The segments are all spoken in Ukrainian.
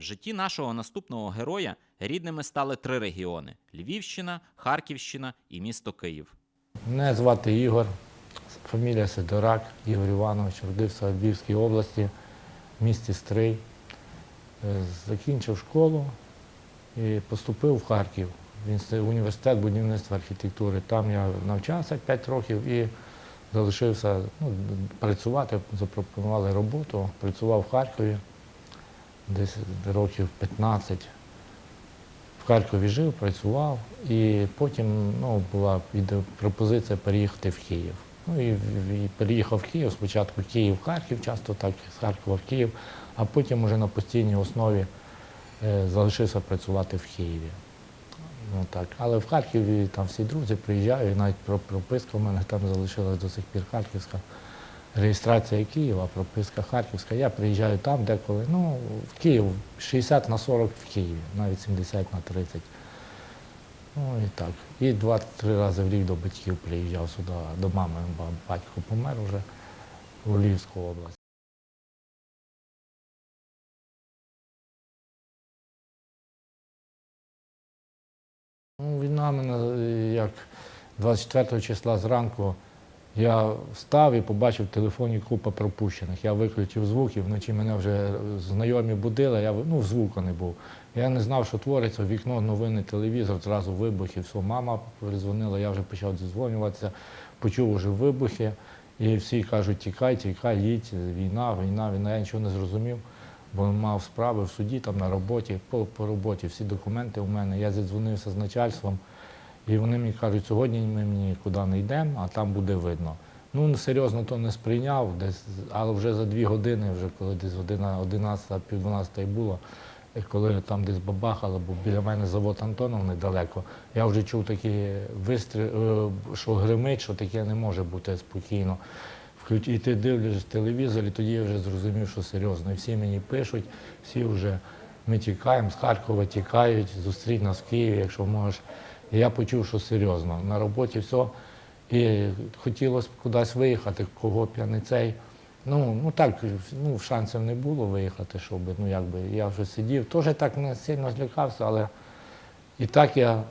В житті нашого наступного героя рідними стали три регіони: Львівщина, Харківщина і місто Київ. Мене звати Ігор, фамілія Сидорак, Ігор Іванович, родився в Львівській області, в місті Стрий. Е, Закінчив школу і поступив в Харків, в університет будівництва архітектури. Там я навчався 5 років і залишився ну, працювати, запропонували роботу, працював в Харкові десь років 15 в Харкові жив, працював, і потім ну, була пропозиція переїхати в Київ. Ну і, і переїхав в Київ, спочатку Київ-Харків, часто так, з Харкова в Київ, а потім уже на постійній основі е, залишився працювати в Києві. Ну, так. Але в Харкові там всі друзі приїжджають, навіть про прописка в мене там залишилась до сих пір харківська. Реєстрація Києва, прописка Харківська. Я приїжджаю там деколи. Ну, в Київ 60 на 40 в Києві, навіть 70 на 30. Ну і так. І два-три рази в рік до батьків приїжджав сюди, до мами, батько помер вже у Львівську область. Ну, війна мене е, як 24 числа зранку я встав і побачив в телефоні купа пропущених. Я виключив звук, і вночі мене вже знайомі будили, я ну, звука не був. Я не знав, що твориться, вікно, новини, телевізор, зразу вибухи, все, мама перезвонила, я вже почав дзвонюватися, почув уже вибухи, і всі кажуть, тікай, тікай, їдь, війна, війна, війна. Я нічого не зрозумів, бо мав справи в суді, там на роботі, по, по роботі, всі документи у мене. Я зідзвонився з начальством. І вони мені кажуть, сьогодні ми нікуди не йдемо, а там буде видно. Ну, серйозно то не сприйняв, десь, але вже за дві години, вже коли десь година 11, пів 12 було, і коли там десь бабахало, бо біля мене завод Антонов недалеко, я вже чув такі вистріли, що гримить, що таке не може бути спокійно. І ти дивишся телевізор, і тоді я вже зрозумів, що серйозно. І всі мені пишуть, всі вже ми тікаємо, з Харкова тікають, зустріть нас в Києві, якщо можеш. І я почув, що серйозно. На роботі все. І хотілося б кудись виїхати, кого б я не цей. Ну, ну так, ну, шансів не було виїхати, щоб ну, якби, я вже сидів. Теж так не сильно злякався, але і так я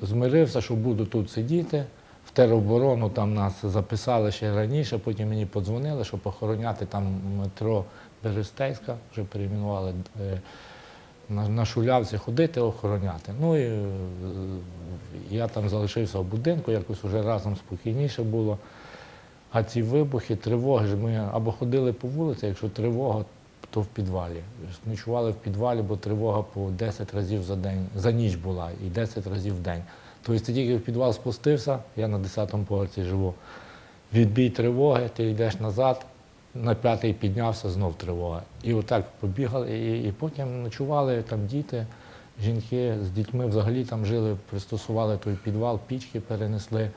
змирився, що буду тут сидіти. В тероборону там нас записали ще раніше, потім мені подзвонили, щоб охороняти там метро Берестейська, вже перейменували е, на, на шулявці ходити, охороняти. Ну і е, я там залишився в будинку, якось вже разом спокійніше було. А ці вибухи, тривоги ж ми або ходили по вулиці, якщо тривога, то в підвалі. Ночували в підвалі, бо тривога по 10 разів за день, за ніч була і 10 разів в день. Тобто ти тільки в підвал спустився, я на 10-му поверсі живу. Відбій тривоги, ти йдеш назад, на п'ятий піднявся, знов тривога. І отак побігали, і, і потім ночували там діти, жінки з дітьми взагалі там жили, пристосували той підвал, пічки перенесли.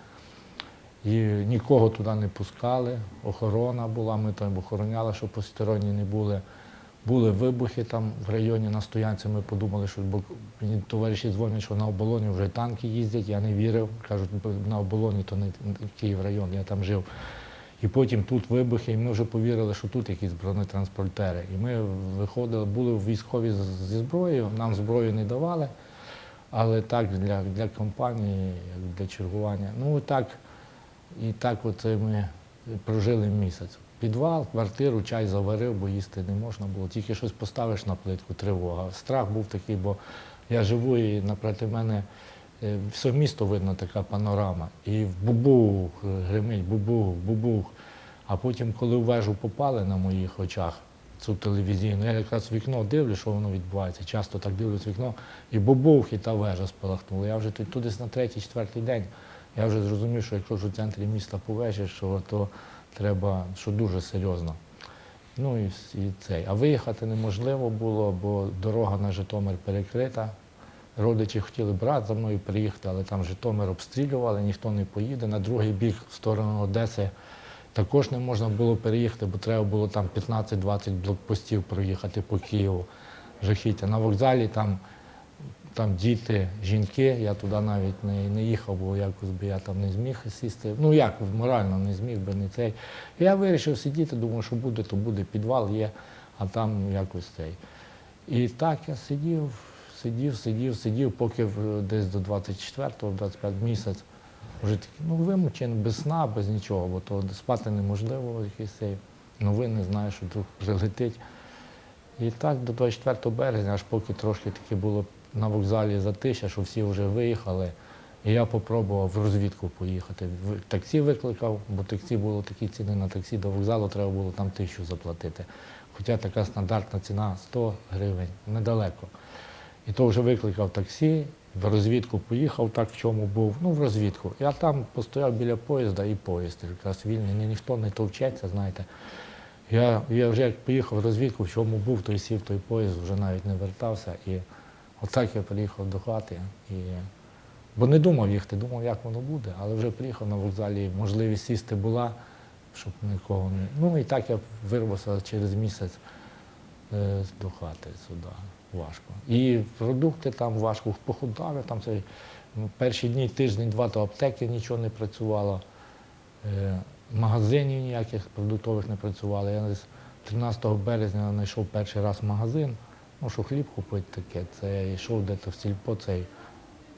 І нікого туди не пускали, охорона була, ми там охороняли, щоб посторонні не були. Були вибухи там в районі на стоянці, ми подумали, що бо мені товариші дзвонять, що на оболоні вже танки їздять, я не вірив. Кажуть, на оболоні, то не Київ район, я там жив. І потім тут вибухи, і ми вже повірили, що тут якісь бронетранспортери. І ми виходили, були в військові зі зброєю, нам зброю не давали, але так для, для компанії, для чергування. Ну і так, і так от ми прожили місяць. Підвал, квартиру, чай заварив, бо їсти не можна було. Тільки щось поставиш на плитку, тривога. Страх був такий, бо я живу і напроти мене все місто видно, така панорама. І в бубух е, гримить, бубух, бубух. А потім, коли в вежу попали на моїх очах, цю телевізійну, я якраз вікно дивлюсь, що воно відбувається. Часто так дивлюсь вікно, і бубух, і та вежа спалахнула. Я вже тут десь на третій, четвертий день. Я вже зрозумів, що якщо ж у центрі міста по вежі, що то треба, що дуже серйозно. Ну і, і цей. А виїхати неможливо було, бо дорога на Житомир перекрита. Родичі хотіли брат за мною приїхати, але там Житомир обстрілювали, ніхто не поїде. На другий бік, в сторону Одеси, також не можна було переїхати, бо треба було там 15-20 блокпостів проїхати по Києву. Жахіття. На вокзалі там, там діти, жінки, я туди навіть не, не їхав, бо якось би я там не зміг сісти. Ну як, морально не зміг би не цей. Я вирішив сидіти, думаю, що буде, то буде, підвал є, а там якось цей. І так я сидів, сидів, сидів, сидів, поки десь до 24-го, 25 місяць вже такий, ну, вимучений, без сна, без нічого, бо то спати неможливо, якийсь цей новини, знаєш, що вдруг прилетить. І так до 24 березня, аж поки трошки таки було на вокзалі затища, що всі вже виїхали. І я спробував в розвідку поїхати. Таксі викликав, бо таксі було такі ціни на таксі до вокзалу, треба було там тисячу заплатити. Хоча така стандартна ціна 100 гривень, недалеко. І то вже викликав таксі, в розвідку поїхав, так в чому був, ну в розвідку. Я там постояв біля поїзда і поїзд якраз вільний, ні, ніхто не товчеться, знаєте. Я, я вже як поїхав в розвідку, в чому був, той сів той поїзд, вже навіть не вертався. І отак я приїхав до хати. І... Бо не думав їхати, думав, як воно буде, але вже приїхав на вокзалі, можливість сісти була, щоб нікого не. Ну і так я вирвався через місяць е, до хати сюди. Важко. І продукти там важко, похудав, я там цей, ну, перші дні, тиждень-два, то аптеки нічого не працювало. Е, магазинів ніяких продуктових не працювало. Я десь 13 березня знайшов перший раз магазин, ну, що хліб купити таке. Це я йшов десь в сільпо, цей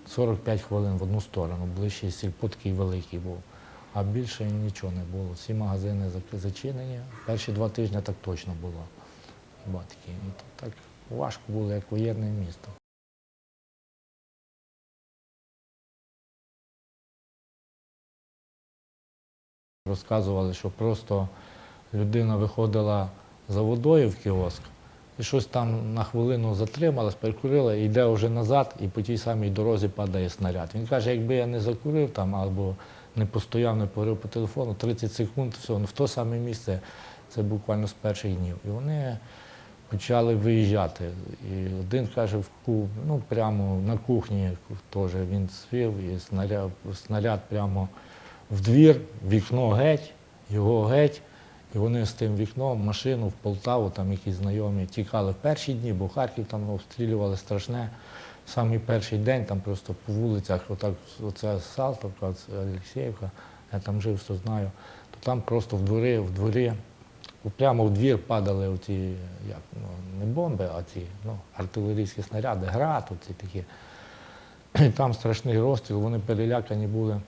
45 хвилин в одну сторону, ближче сільпо такий великий був. А більше нічого не було. Всі магазини зачинені. Перші два тижні так точно було. Ну, так важко було, як воєнне місто. Розказували, що просто людина виходила за водою в кіоск і щось там на хвилину затрималась, перекурила і йде вже назад, і по тій самій дорозі падає снаряд. Він каже, якби я не закурив там або не постояв, не поговорив по телефону, 30 секунд, все, ну, в то саме місце, це буквально з перших днів. І вони почали виїжджати. І один каже, в ку- ну, прямо на кухні теж він свів, і снаряд, снаряд прямо в двір, вікно геть, його геть. І вони з тим вікном машину в Полтаву, там якісь знайомі, тікали в перші дні, бо Харків там обстрілювали страшне. Самий перший день там просто по вулицях, отак, оце Салтовка, Олексіївка, я там жив, що знаю, то там просто в дворі, в дворі, прямо в двір падали оці, як, ну, не бомби, а ці ну, артилерійські снаряди, град, оці такі. І там страшний розстріл, вони перелякані були.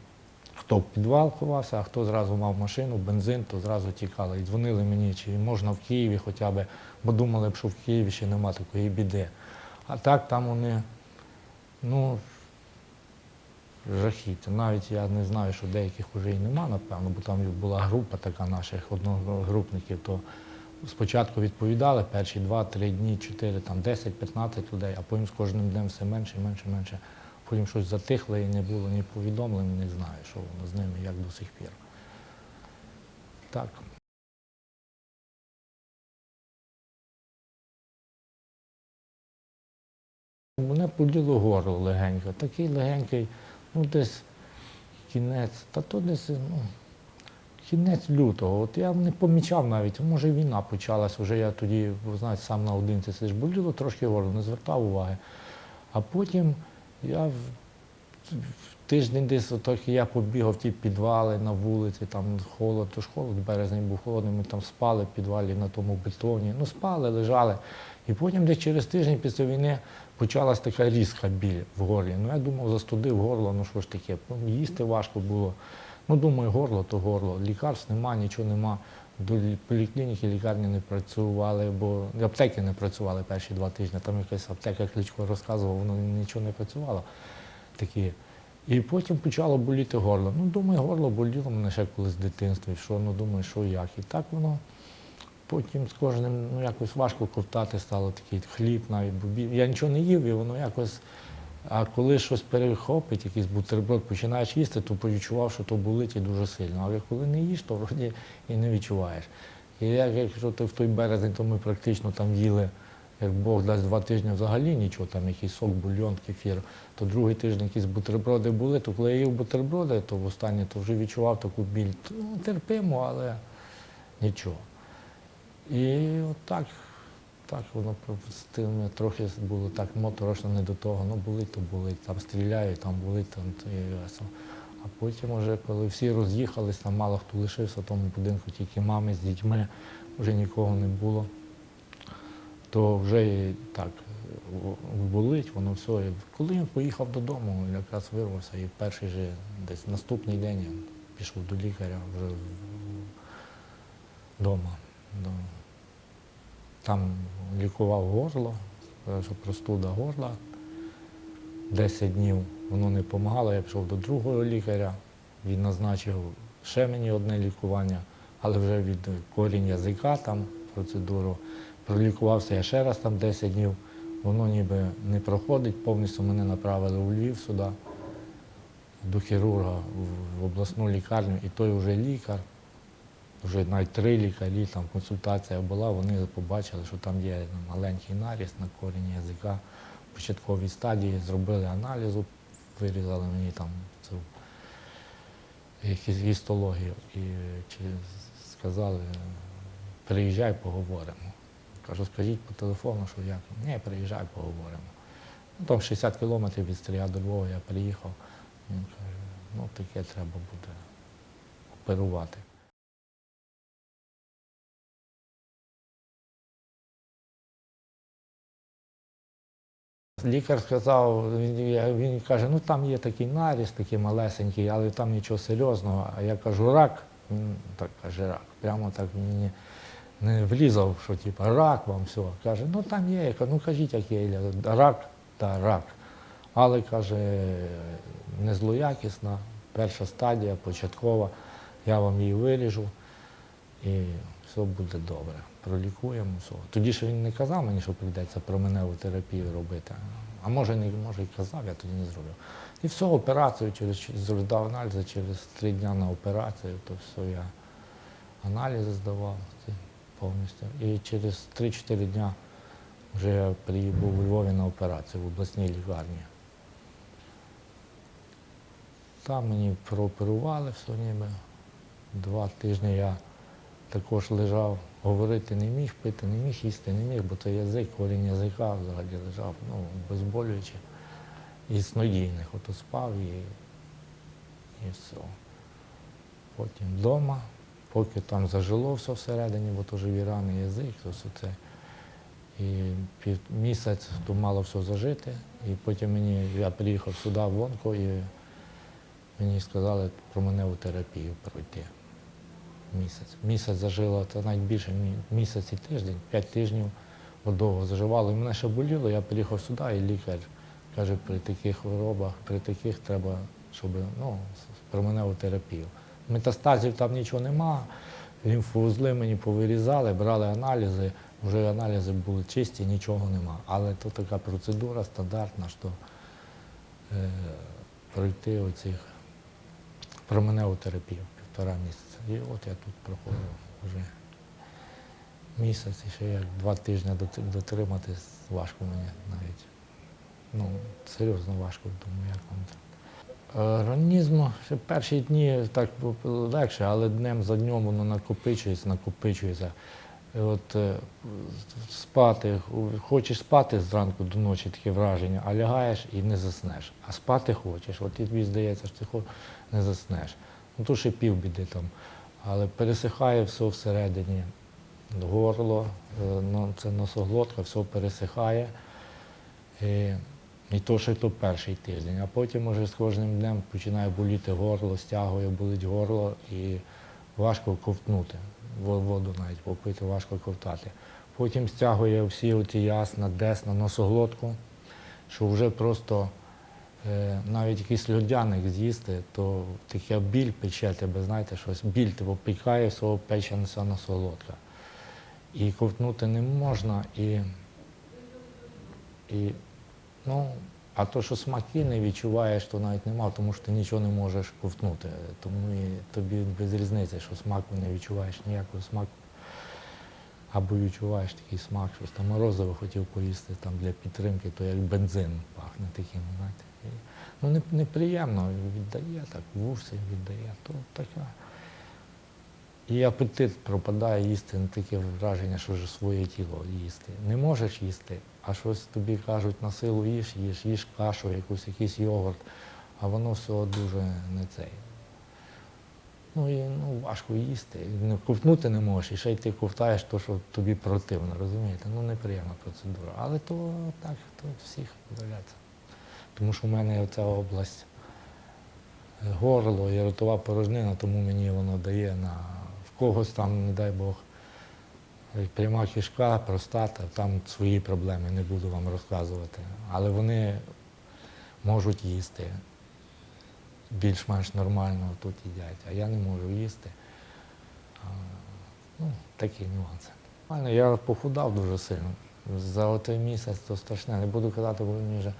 Хто в підвал ховався, а хто зразу мав машину, бензин, то зразу тікали. І дзвонили мені, чи можна в Києві хоча б, бо думали б, що в Києві ще нема такої біди. А так там вони, ну, жахіття. Навіть я не знаю, що деяких вже і нема, напевно, бо там була група така наших одногрупників, то спочатку відповідали перші два-три дні, чотири, там 10-15 людей, а потім з кожним днем все менше, менше, менше. Потім щось затихло і не було ні повідомлень, не знаю, що воно з ними, як до сих пір. Так. Мене поділо горло легенько, такий легенький, ну десь кінець, та то десь, ну, кінець лютого. От я не помічав навіть, може війна почалась, вже я тоді, знаєте, сам наодинці сидиш, боліло трошки горло, не звертав уваги. А потім я в, в тиждень десь отак я побігав в ті підвали на вулиці, там холод, то ж холод, березень був холодний, ми там спали в підвалі на тому бетоні. Ну, спали, лежали. І потім десь через тиждень після війни почалась така різка біль в горлі. Ну, я думав, застудив горло, ну що ж таке, ну, їсти важко було. Ну, думаю, горло то горло. Лікарств нема, нічого нема. До поліклініки лікарні не працювали, бо аптеки не працювали перші два тижні. Там якась аптека Кличко розказував, воно нічого не працювало. Такі. І потім почало боліти горло. Ну, думаю, горло боліло мене ще колись в дитинстві. Що, ну думаю, що як. І так воно потім з кожним ну, якось важко ковтати стало такий хліб навіть. Бо я нічого не їв, і воно якось. А коли щось перехопить, якийсь бутерброд, починаєш їсти, то почував, що то болить і дуже сильно. Але коли не їш, то вроді і не відчуваєш. І як, якщо ти в той березень, то ми практично там їли, як Бог дасть два тижні взагалі нічого, там якийсь сок, бульйон, кефір, то другий тиждень якісь бутерброди були, то коли я їв бутерброди, то востаннє то вже відчував таку біль. Ну, терпимо, але нічого. І отак, так воно з тим трохи було так моторошно не до того. Ну болить, то болить, там стріляють, там болить, там і весело. А потім, вже, коли всі роз'їхались, там мало хто лишився в тому будинку, тільки мами з дітьми, вже нікого не було. то вже так болить, воно все. І Коли він поїхав додому, якраз вирвався, і перший же десь наступний день я пішов до лікаря вже вдома. Там лікував горло, що простуда горла. 10 днів воно не допомагало, я пішов до другого лікаря, він назначив ще мені одне лікування, але вже від корінь язика там процедуру. Пролікувався я ще раз там 10 днів, воно ніби не проходить, повністю мене направили у Львів сюди, до хірурга в- обласну лікарню, і той вже лікар, вже навіть три лікарі, там консультація була, вони побачили, що там є маленький наріс на корінь язика в початковій стадії, зробили аналізу, вирізали мені там цю гіс- гістологію і сказали, приїжджай, поговоримо. Кажу, скажіть по телефону, що як. Ні, приїжджай, поговоримо. Ну, там 60 кілометрів від Стрія до Львова я приїхав. Він каже, ну таке треба буде оперувати. Лікар сказав, він, він каже, ну там є такий наріс, такий малесенький, але там нічого серйозного. А я кажу, рак. Він так каже, рак. Прямо так мені не влізав, що типу, рак вам все. Каже, ну там є. Я кажу, ну кажіть, який є. Рак, та рак. Але каже, не злоякісна, перша стадія, початкова. Я вам її виріжу і все буде добре. Пролікуємо. Тоді ще він не казав мені, що прийдеться променеву терапію робити. А може, не може і казав, я тоді не зробив. І все, операцію через здав аналізи через три дні на операцію, то все я аналізи здавав повністю. І через 3-4 дня вже я приїхав у Львові на операцію в обласній лікарні. Там мені прооперували все ніби. Два тижні я також лежав, говорити не міг, пити не міг, їсти не міг, бо це язик, корінь язика взагалі лежав, ну, безболюючи. І снодійних, ото спав і, і все. Потім вдома, поки там зажило все всередині, бо то живі рани, язик, то все це. І пів місяць то мало все зажити. І потім мені, я приїхав сюди, в Вонко, і мені сказали променеву терапію пройти. Місяць. Місяць зажило, це навіть більше мі- місяць і тиждень, п'ять тижнів довго заживало. І мене ще боліло, я приїхав сюди, і лікар каже, при таких хворобах, при таких треба, щоб ну, променеву терапію. Метастазів там нічого нема, лімфоузли мені повирізали, брали аналізи, вже аналізи були чисті, нічого нема. Але то така процедура стандартна, що е, пройти оцих променеву терапію півтора місяця. І от я тут проходив вже місяць, і ще як два тижні дотриматись важко мені навіть. Ну, серйозно важко, думаю, як вам. Е, Організм ще перші дні так легше, але днем за днем воно накопичується, накопичується. І от е, спати, хочеш спати зранку до ночі таке враження, а лягаєш і не заснеш. А спати хочеш, от тобі здається, що ти не заснеш. Ну то ще півбіди там. Але пересихає все всередині. Горло, е, це носоглотка, все пересихає. І, і то, що то перший тиждень. А потім уже з кожним днем починає боліти горло, стягує, болить горло і важко ковтнути. Воду навіть попити, важко ковтати. Потім стягує всі оці ясна, десна, носоглотку, що вже просто навіть якийсь льодяник з'їсти, то така біль пече тебе, знаєте, щось біль тебе пікає, свого пече вся носоглотка. І ковтнути не можна, і і, ну, а то, що смаки не відчуваєш, то навіть нема, тому що ти нічого не можеш ковтнути. Тому і тобі без різниці, що смаку не відчуваєш ніякого смаку. Або відчуваєш такий смак, щось там морозиво хотів поїсти там для підтримки, то як бензин пахне таким, знаєте. Ну, не, неприємно, віддає так, вуси віддає, то така. І апетит пропадає їсти, не таке враження, що вже своє тіло їсти. Не можеш їсти, а щось тобі кажуть, на силу їж, їж, їж кашу, якусь, якийсь йогурт, а воно все дуже не цей. Ну і ну, важко їсти. Ну, ковтнути не можеш, і ще й ти ковтаєш то, що тобі противно, розумієте? Ну, неприємна процедура. Але то так, то всіх доляться. Тому що в мене ця область е, горло і ротова порожнина, тому мені воно дає на в когось там, не дай Бог, е, пряма кишка, простата, там свої проблеми, не буду вам розказувати. Але вони можуть їсти більш-менш нормально тут їдять, а я не можу їсти. Ну, такі нюанси. Я похудав дуже сильно. За той місяць то страшне. Не буду казати, бо мені вже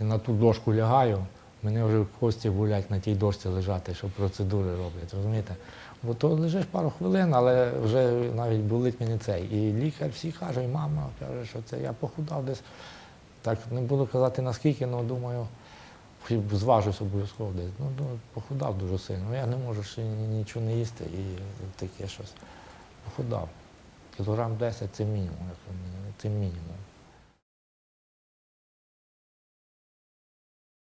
я на ту дошку лягаю, мене вже кості болять на тій дошці лежати, що процедури роблять, розумієте? Бо то лежиш пару хвилин, але вже навіть болить мені цей. І лікар всі каже, і мама каже, що це я похудав десь. Так не буду казати наскільки, але думаю, б зважусь обов'язково десь. Ну, ну, похудав дуже сильно. Я не можу ще нічого не їсти і таке щось. Похудав. Кілограм 10 це мінімум, це мінімум.